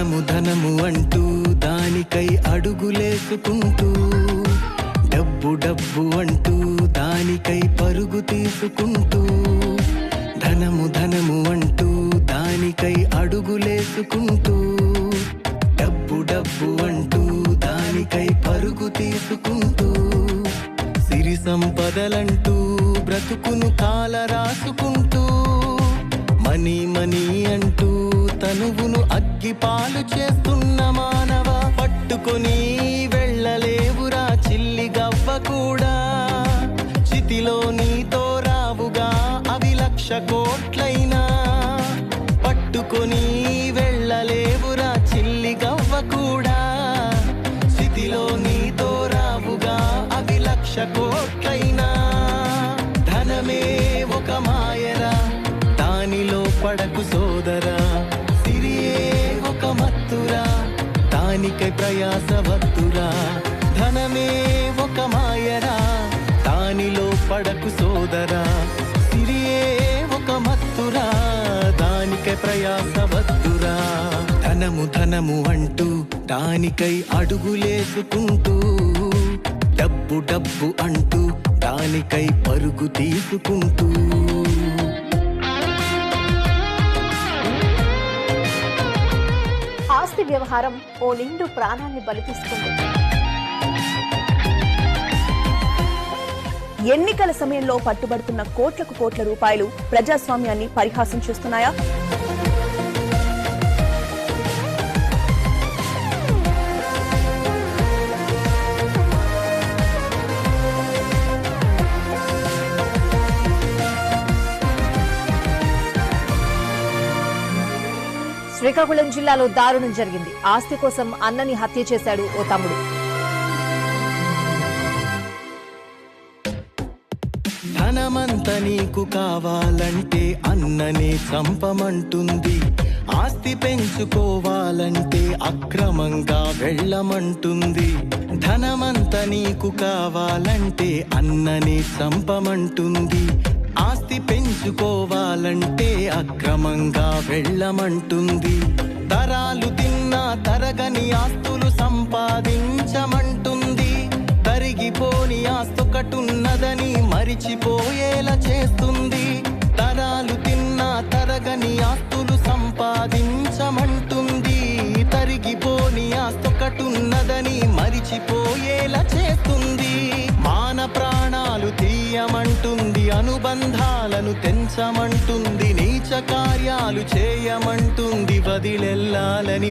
ధనము ధనము అంటూ దానికై అడుగులేసుకుంటూ డబ్బు డబ్బు అంటూ దానికై పరుగు తీసుకుంటూ ధనము ధనము అంటూ దానికై అడుగులేసుకుంటూ డబ్బు డబ్బు అంటూ దానికై పరుగు తీసుకుంటూ సిరి సంపదలంటూ బ్రతుకును కాల రాసుకుంటూ మనీ మనీ అంటూ తనువును అగ్గిపాలు చేస్తున్న మానవ పట్టుకొని వెళ్ళలేవురా చిల్లి గవ్వ కూడా. చితిలో నీతో రావుగా అవి లక్ష కోట్లైనా. పట్టుకొని వెళ్ళలేవురా చిల్లి గవ్వ కూడా. చితిలో నీతో రావుగా అవి లక్ష కోట్లైనా. ధనమే ఒక మాయరా దానిలో పడకు దానికై ప్రయాస వద్దురా ధనమే ఒక మాయరా. దానిలో పడకు సోదరా. సిరియే ఒక మత్తురా. దానికే ప్రయాస వద్దురా ధనము ధనము అంటూ దానికై అడుగులేసుకుంటూ డబ్బు డబ్బు అంటూ దానికై పరుగు తీసుకుంటూ. ఆస్తి వ్యవహారం ఓ నిండు ప్రాణాన్ని బలి ఎన్నికల సమయంలో పట్టుబడుతున్న కోట్లకు కోట్ల రూపాయలు ప్రజాస్వామ్యాన్ని పరిహాసం చేస్తున్నాయా? శ్రీకాకుళం జిల్లాలో దారుణం జరిగింది. ఆస్తి కోసం అన్నని హత్య చేశాడు ఓ తమ్ముడు. ధనమంత నీకు కావాలంటే అన్ననే చంపమంటుంది. ఆస్తి పెంచుకోవాలంటే అక్రమంగా వెళ్ళమంటుంది. ధనమంత నీకు కావాలంటే అన్ననే చంపమంటుంది. ఆస్తి పెంచుకోవాలంటే అక్రమంగా వెళ్ళమంటుంది. తరాలు తిన్నా తరగని ఆస్తులు సంపాదించమంటుంది. తరిగిపోని ఆస్తొకటున్నదని మరిచిపోయేలా చేస్తుంది. తరాలు తిన్నా తరగని ఆస్తులు సంపాదించమంటుంది. తరిగిపోని ఆస్తొకటున్నదని మరిచిపోయే అనుబంధాలను తెంచమంటుంది నీచ కార్యాలు చేయమంటుంది వదిలెల్లాలని